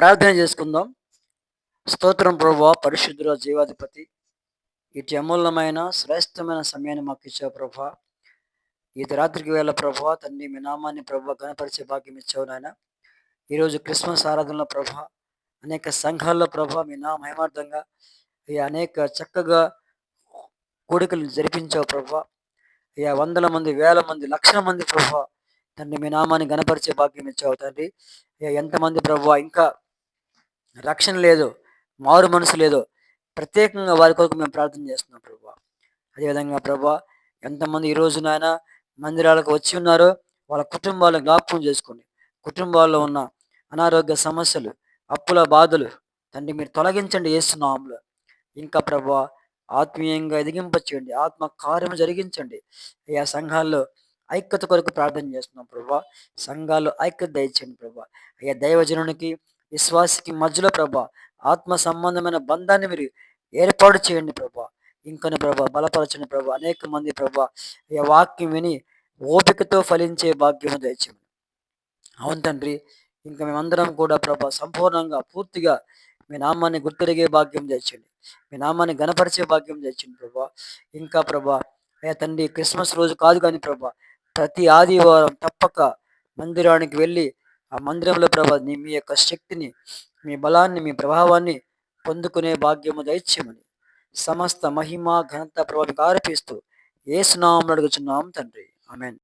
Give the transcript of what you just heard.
ప్రార్థన చేసుకుందాం. స్తోత్రం ప్రభా పరిశుద్ధుల జీవాధిపతి. ఇటు అమూల్యమైన శ్రేష్టమైన సమయాన్ని మాకు ఇచ్చావు ప్రభా. ఇది రాత్రికి వేళ ప్రభా తండ్రి మీ నామాన్ని ప్రభా కనపరిచే భాగ్యం ఇచ్చావు నాయన. ఈరోజు క్రిస్మస్ ఆరాధనలో ప్రభా అనేక సంఘాల్లో ప్రభా మీ నా మహిమార్థంగా ఈ అనేక చక్కగా కోడికలు జరిపించావు ప్రభా. ఇక వందల మంది వేల మంది లక్షల మంది ప్రభా తండ్రి మీ నామాన్ని గణపరిచే భాగ్యం ఇచ్చావు తండ్రి. ఎంతమంది ప్రభా ఇంకా రక్షణ లేదు మారు మనసు లేదు. ప్రత్యేకంగా వారి కొరకు మేము ప్రార్థన చేస్తున్నాం ప్రభా. అదేవిధంగా ప్రభా ఎంతమంది ఈ రోజు నాయన మందిరాలకు వచ్చి ఉన్నారో వాళ్ళ కుటుంబాలను జ్ఞాపకం చేసుకోండి. కుటుంబాల్లో ఉన్న అనారోగ్య సమస్యలు అప్పుల బాధలు తండ్రి మీరు తొలగించండి వేస్తున్నాములు ఇంకా ప్రభా ఆత్మీయంగా ఎదిగింపచేయండి. ఆత్మ కార్యం జరిగించండి. ఆ సంఘాల్లో ఐక్యత కొరకు ప్రార్థన చేస్తున్నాం ప్రభా. సంఘాలు ఐక్యత దయచేయండి ప్రభా. అయ్యా దైవజనునికి విశ్వాసికి మధ్యలో ప్రభా ఆత్మ సంబంధమైన బంధాన్ని మీరు ఏర్పాటు చేయండి ప్రభా. ఇంకని ప్రభా బలపరచండి ప్రభా. అనేక మంది ప్రభా అయ్యా వాక్యం విని ఓపికతో ఫలించే భాగ్యము దయచేయండి అవును తండ్రి ఇంకా మేమందరం కూడా ప్రభా సంపూర్ణంగా పూర్తిగా మీ నామాన్ని గుర్తిరిగే భాగ్యం తెచ్చండి మీ నామాన్ని గణపరిచే భాగ్యం తెచ్చండి ప్రభా. ఇంకా ప్రభా అయ్యా తండ్రి క్రిస్మస్ రోజు కాదు కానీ ప్రభా ప్రతి ఆదివారం తప్పక మందిరానికి వెళ్ళి ఆ మందిరంలో ప్రభా మీ యొక్క శక్తిని మీ బలాన్ని మీ ప్రభావాన్ని పొందుకునే భాగ్యము దైత్యమని. సమస్త మహిమ ఘనత ప్రభావికి ఆరోపిస్తూ ఏ సునామం అడుగుచున్నాం తండ్రి. ఆమెన్.